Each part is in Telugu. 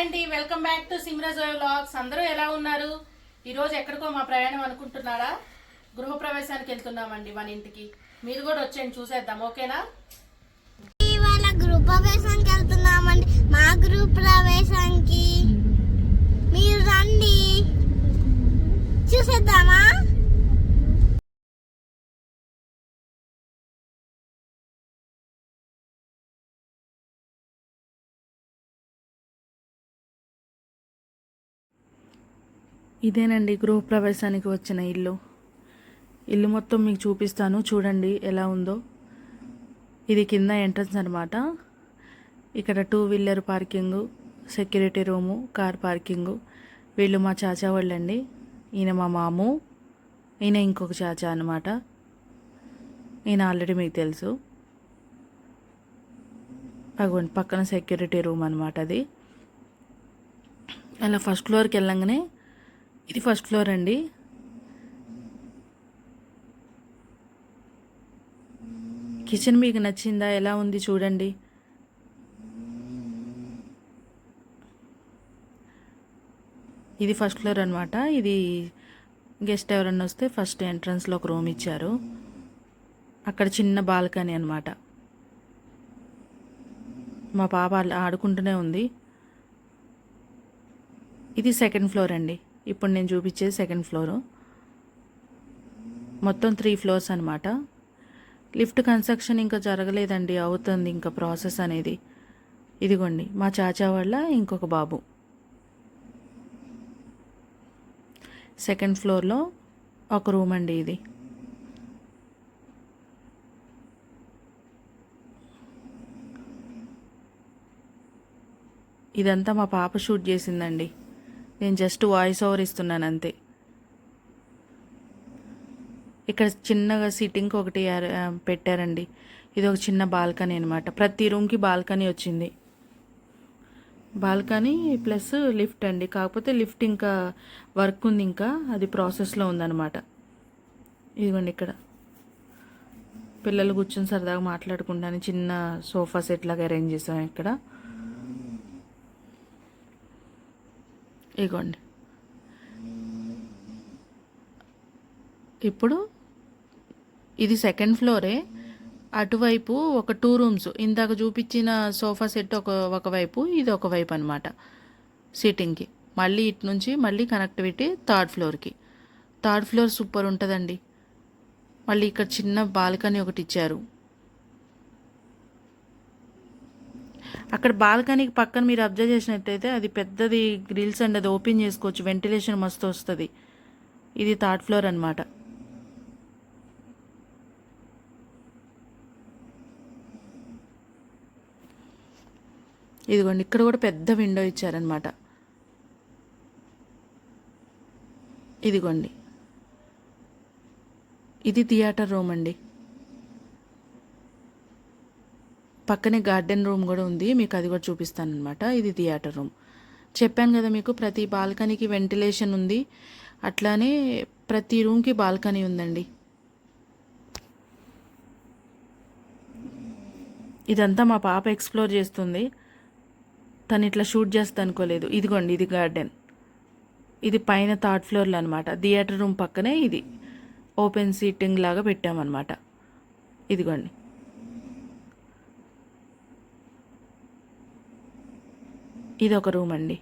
అండి welcome back to Simrajoy vlogs. అందరూ ఎలా ఉన్నారు? ఈరోజు ఎక్కడికో మా ప్రయాణం అనుకుంటున్నారా? గృహప్రవేశానికి వెళ్తున్నామండి మన ఇంటికి. మీరు కూడా వచ్చేయండి చూసేద్దాం ఓకేనా? ఇవాళ గృహప్రవేశానికి వెళ్తున్నామండి. మా ఇదేనండి గృహప్రవేశానికి వచ్చిన ఇల్లు. ఇల్లు మొత్తం మీకు చూపిస్తాను. చూడండి ఎలా ఉందో. ఇది కింద ఎంట్రన్స్ అనమాట ఇక్కడ two wheeler parking security room car parking వీళ్ళు మా చాచా వాళ్ళండి. ఈయన మా మాము. ఈయన ఇంకొక చాచా అనమాట ఈయన ఆల్రెడీ మీకు తెలుసు. పక్కన సెక్యూరిటీ రూమ్ అనమాట అది. అలా ఫస్ట్ ఫ్లోర్కి వెళ్ళంగానే ఇది ఫస్ట్ ఫ్లోర్ అండి. కిచెన్ మీకు నచ్చిందా? ఎలా ఉంది చూడండి. ఇది ఫస్ట్ ఫ్లోర్ అనమాట ఇది గెస్ట్ ఎవరన్నా వస్తే ఫస్ట్ ఎంట్రన్స్లో ఒక రూమ్ ఇచ్చారు. అక్కడ చిన్న బాల్కనీ అనమాట మా పాప ఆడుకుంటూనే ఉంది. ఇది సెకండ్ ఫ్లోర్ అండి. ఇప్పుడు నేను చూపించేది సెకండ్ ఫ్లోరు మొత్తం త్రీ ఫ్లోర్స్ అనమాట లిఫ్ట్ కన్స్ట్రక్షన్ ఇంకా జరగలేదండి అవుతుంది ఇంకా ప్రాసెస్ అనేది. ఇదిగోండి మా చాచా వాళ్ళ ఇంకొక బాబు. సెకండ్ ఫ్లోర్లో ఒక రూమ్ అండి ఇది. ఇదంతా మా పాప షూట్ చేసిందండి. నేను జస్ట్ వాయిస్ ఓవర్ ఇస్తున్నాను అంతే. ఇక్కడ చిన్నగా సిట్టింగ్కి ఒకటి పెట్టారండి. ఇది ఒక చిన్న బాల్కనీ అనమాట ప్రతి రూమ్కి బాల్కనీ వచ్చింది. బాల్కనీ ప్లస్ లిఫ్ట్ అండి. కాకపోతే లిఫ్ట్ ఇంకా వర్క్ ఉంది ఇంకా. అది ప్రాసెస్లో ఉందన్నమాట. ఇదిగోండి ఇక్కడ. పిల్లలు కూర్చొని సరదాగా మాట్లాడుకుంటాను. చిన్న సోఫా సెట్ లాగా అరేంజ్ చేసాం ఇక్కడ. ఇగోండి. ఇప్పుడు ఇది సెకండ్ ఫ్లోరే. అటువైపు ఒక టూ రూమ్స్. ఇందాక చూపించిన సోఫా సెట్ ఒక ఒకవైపు ఇది ఒకవైపు అనమాట సీటింగ్కి. మళ్ళీ ఇటు నుంచి మళ్ళీ కనెక్టివిటీ థర్డ్ ఫ్లోర్కి. థర్డ్ ఫ్లోర్ సూపర్ ఉంటుందండి. మళ్ళీ ఇక్కడ చిన్న బాల్కనీ ఒకటి ఇచ్చారు. అక్కడ బాల్కనీకి పక్కన మీరు అబ్జర్వ్ చేసినట్టయితే అది పెద్దది గ్రిల్స్ అండ్ అది ఓపెన్ చేసుకోవచ్చు. వెంటిలేషన్ మస్తు వస్తుంది. ఇది థర్డ్ ఫ్లోర్ అనమాట ఇదిగోండి ఇక్కడ కూడా పెద్ద విండో ఇచ్చారనమాట ఇదిగోండి. ఇది థియేటర్ రూమ్ అండి. పక్కనే గార్డెన్ రూమ్ కూడా ఉంది. మీకు అది కూడా చూపిస్తాను అనమాట ఇది థియేటర్ రూమ్. చెప్పాను కదా మీకు ప్రతి బాల్కనీకి వెంటిలేషన్ ఉంది. అట్లానే ప్రతి రూమ్కి బాల్కనీ ఉందండి. ఇదంతా మా పాప ఎక్స్ప్లోర్ చేస్తుంది. తను ఇట్లా షూట్ చేస్తా అనుకోలేదు. ఇదిగోండి ఇది గార్డెన్. ఇది పైన థర్డ్ ఫ్లోర్లో అనమాట థియేటర్ రూమ్ పక్కనే ఇది. ఓపెన్ సీటింగ్ లాగా పెట్టామన్నమాట. ఇదిగోండి. ఇది ఒక రూమ్ అండి.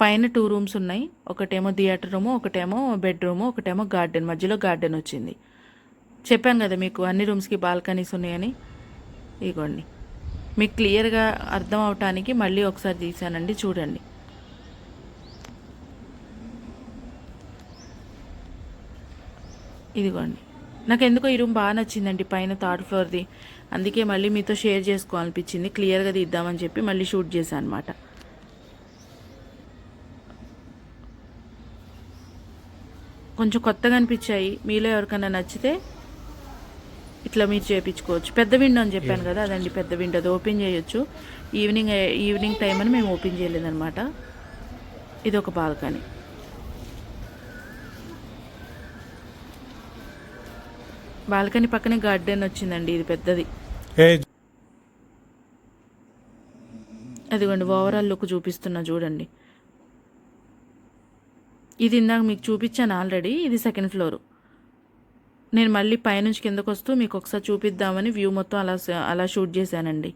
పైన టూ రూమ్స్ ఉన్నాయి. ఒకటేమో థియేటర్ రూము ఒకటేమో బెడ్రూము ఒకటేమో గార్డెన్. మధ్యలో గార్డెన్ వచ్చింది. చెప్పాను కదా మీకు అన్ని రూమ్స్కి బాల్కనీస్ ఉన్నాయని. ఇగోండి. మీకు క్లియర్గా అర్థం అవటానికి మళ్ళీ ఒకసారి తీసానండి చూడండి. ఇదిగోండి. నాకు ఎందుకో ఈ రూమ్ బాగా నచ్చిందండి పైన థర్డ్ ఫ్లోర్ది. అందుకే మళ్ళీ మీతో షేర్ చేసుకోవాలనిపించింది. క్లియర్గా తీద్దామని చెప్పి మళ్ళీ షూట్ చేశాను అనమాట కొంచెం కొత్తగా అనిపించాయి. మీలో ఎవరికైనా నచ్చితే ఇట్లా మీరు చేయించుకోవచ్చు పెద్ద విండో అని చెప్పాను కదా అదండి పెద్ద విండో. అది ఓపెన్ చేయొచ్చు. ఈవినింగ్ ఈవినింగ్ టైం అని మేము ఓపెన్ చేయలేదన్నమాట. ఇది ఒక బాల్కనీ. బాల్కనీ పక్కనే గార్డెన్ వచ్చిందండి ఇది పెద్దది. అదిగోండి ఓవరాల్ లుక్ చూపిస్తున్నా చూడండి. ఇది ఇందాక మీకు చూపించాను ఆల్రెడీ ఇది సెకండ్ ఫ్లోరు నేను మళ్ళీ పైనుంచి కిందకు వస్తూ మీకు ఒకసారి చూపిద్దామని వ్యూ మొత్తం అలా అలా షూట్ చేశానండి.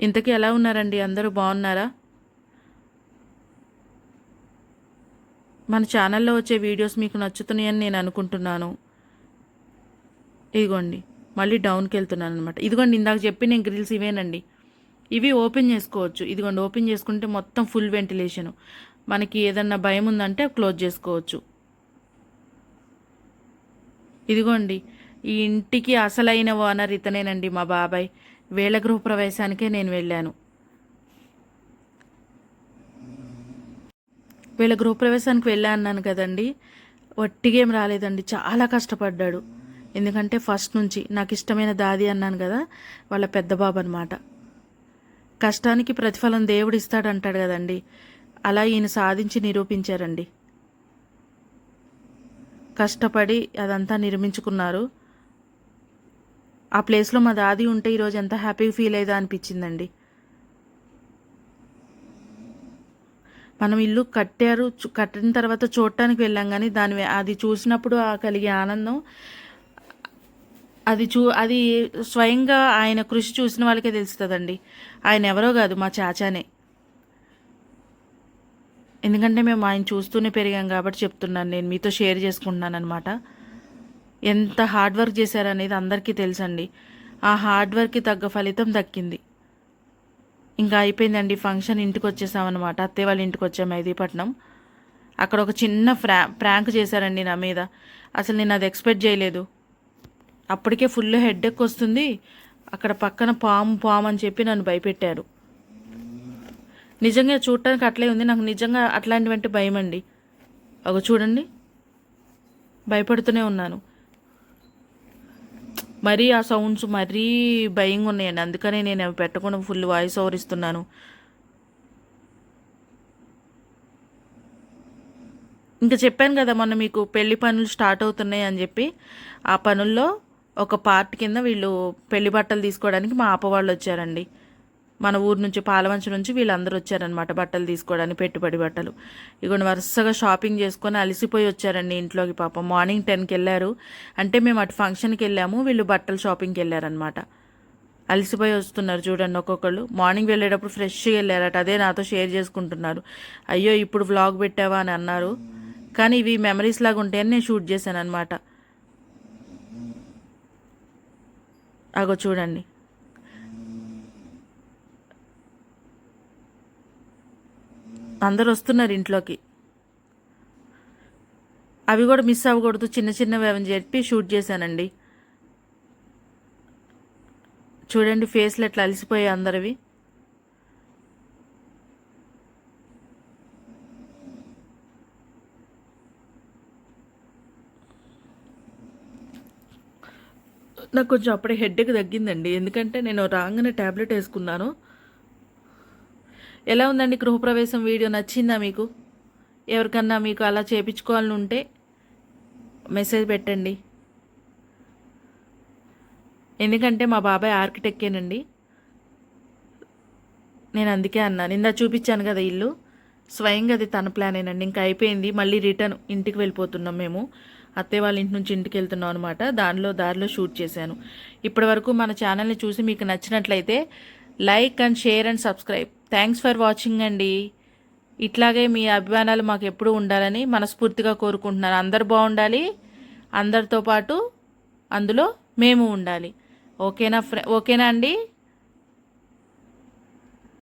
ఇంతకీ ఎలా ఉన్నారండి? అందరూ బాగున్నారా? మన ఛానల్లో వచ్చే వీడియోస్ మీకు నచ్చుతున్నాయని నేను అనుకుంటున్నాను. ఇదిగోండి మళ్ళీ డౌన్కి వెళ్తున్నాను అనమాట ఇదిగోండి ఇందాక చెప్పి నేను గ్రిల్స్ ఇవేనండి. ఇవి ఓపెన్ చేసుకోవచ్చు. ఇదిగోండి ఓపెన్ చేసుకుంటే మొత్తం ఫుల్ వెంటిలేషన్ మనకి ఏదన్నా భయం ఉందంటే క్లోజ్ చేసుకోవచ్చు. ఇదిగోండి ఈ ఇంటికి అసలైన ఓనర్ ఇతనేనండి మా బాబాయ్. వేళ గృహప్రవేశానికే నేను వెళ్ళాను. వీళ్ళ గృహప్రవేశానికి వెళ్ళా అన్నాను కదండి. వట్టిగేం రాలేదండి చాలా కష్టపడ్డాడు. ఎందుకంటే ఫస్ట్ నుంచి నాకు ఇష్టమైన దాది అన్నాను కదా వాళ్ళ పెద్ద బాబు అనమాట కష్టానికి ప్రతిఫలం దేవుడు ఇస్తాడంటాడు కదండి. అలా ఈయన సాధించి నిరూపించారండి. కష్టపడి అదంతా నిర్మించుకున్నారు. ఆ ప్లేస్లో మా దాది ఉంటే ఈరోజు ఎంత హ్యాపీగా ఫీల్ అయ్యేదా అనిపించిందండి. మనం ఇల్లు కట్టారు కట్టిన తర్వాత చూడటానికి వెళ్ళాం కానీ దాని అది చూసినప్పుడు ఆ కలిగే ఆనందం అది చూ అది స్వయంగా ఆయన కృషి చూసిన వాళ్ళకే తెలుస్తుందండి. ఆయన ఎవరో కాదు మా చాచానే. ఎందుకంటే మేము ఆయన చూస్తూనే పెరిగాం కాబట్టి చెప్తున్నాను నేను మీతో షేర్ చేసుకుంటున్నాను అనమాట ఎంత హార్డ్ వర్క్ చేశారనేది అందరికీ తెలుసండి. ఆ హార్డ్ వర్క్కి తగ్గ ఫలితం దక్కింది. ఇంకా అయిపోయిందండి ఫంక్షన్ ఇంటికి వచ్చేసామన్నమాట అత్తయ్య వాళ్ళ ఇంటికి వచ్చాం మెహదీపట్నం అక్కడ ఒక చిన్న ఫ్రా ప్రాంక్ చేశారండి నా మీద. అసలు నేను అది ఎక్స్పెక్ట్ చేయలేదు. అప్పటికే ఫుల్ హెడ్ఎక్ వస్తుంది. అక్కడ పక్కన పాము పాము అని చెప్పి నన్ను భయపెట్టారు. నిజంగా చూడటానికి అట్లే ఉంది. నాకు నిజంగా అట్లాంటివంటి భయం అండి ఒక చూడండి. భయపడుతూనే ఉన్నాను. మరీ ఆ సౌండ్స్ మరీ భయంగా ఉన్నాయండి. అందుకనే నేను అవి పెట్టకుండా ఫుల్ వాయిస్ ఓవర్ ఇస్తున్నాను. ఇంకా చెప్పాను కదా మొన్న మీకు పెళ్ళి పనులు స్టార్ట్ అవుతున్నాయి అని చెప్పి. ఆ పనుల్లో ఒక పార్ట్ కింద వీళ్ళు పెళ్ళి బట్టలు తీసుకోవడానికి మా ఆపవాళ్ళు వచ్చారండి. మన ఊరు నుంచి పాలవంచ నుంచి వీళ్ళందరూ వచ్చారనమాట బట్టలు తీసుకోవడానికి పెట్టుబడి బట్టలు. ఇగోండి వరుసగా షాపింగ్ చేసుకొని అలసిపోయి వచ్చారండి ఇంట్లోకి పాపం. మార్నింగ్ టెన్కి వెళ్ళారు అంటే మేము అటు ఫంక్షన్కి వెళ్ళాము వీళ్ళు బట్టలు షాపింగ్కి వెళ్ళారనమాట అలసిపోయి వస్తున్నారు చూడండి ఒక్కొక్కళ్ళు. మార్నింగ్ వెళ్ళేటప్పుడు ఫ్రెష్గా వెళ్ళారట. అదే నాతో షేర్ చేసుకుంటున్నారు. అయ్యో ఇప్పుడు వ్లాగ్ పెట్టావా అని అన్నారు. కానీ ఇవి మెమరీస్ లాగా ఉంటాయని నేను షూట్ చేశాను అనమాట అగో చూడండి. అందరు వస్తున్నారు ఇంట్లోకి. అవి కూడా మిస్ అవ్వకూడదు. చిన్న చిన్నవి అని చెప్పి షూట్ చేశానండి. చూడండి ఫేస్లు ఎట్లా అలసిపోయాయి అందరివి. నాకు కొంచెం అప్పుడే హెడ్ఏక్ తగ్గిందండి. ఎందుకంటే నేను రాగానే ట్యాబ్లెట్ వేసుకున్నాను. ఎలా ఉందండి గృహప్రవేశం వీడియో? నచ్చిందా మీకు? ఎవరికన్నా మీకు అలా చేపించుకోవాలని ఉంటే మెసేజ్ పెట్టండి. ఎందుకంటే మా బాబాయ్ ఆర్కిటెక్టేనండి. నేను అందుకే అన్నాను ఇందా చూపించాను కదా ఇల్లు. స్వయంగా అది తన ప్లానేనండి. ఇంకా అయిపోయింది. మళ్ళీ రిటర్న్ ఇంటికి వెళ్ళిపోతున్నాం మేము. అత్తయ్య వాళ్ళ ఇంటి నుంచి ఇంటికి వెళ్తున్నాం అనమాట దానిలో దారిలో షూట్ చేశాను. ఇప్పటి వరకు మన ఛానల్ని చూసి మీకు నచ్చినట్లయితే like and share and subscribe. Thanks for watching అండి. ఇట్లాగే మీ అభిమానాలు మాకు ఎప్పుడూ ఉండాలని మనస్ఫూర్తిగా కోరుకుంటున్నాను. అందరు బాగుండాలి. అందరితో పాటు అందులో మేము ఉండాలి. ఓకేనా ఫ్రె ఓకేనా అండి?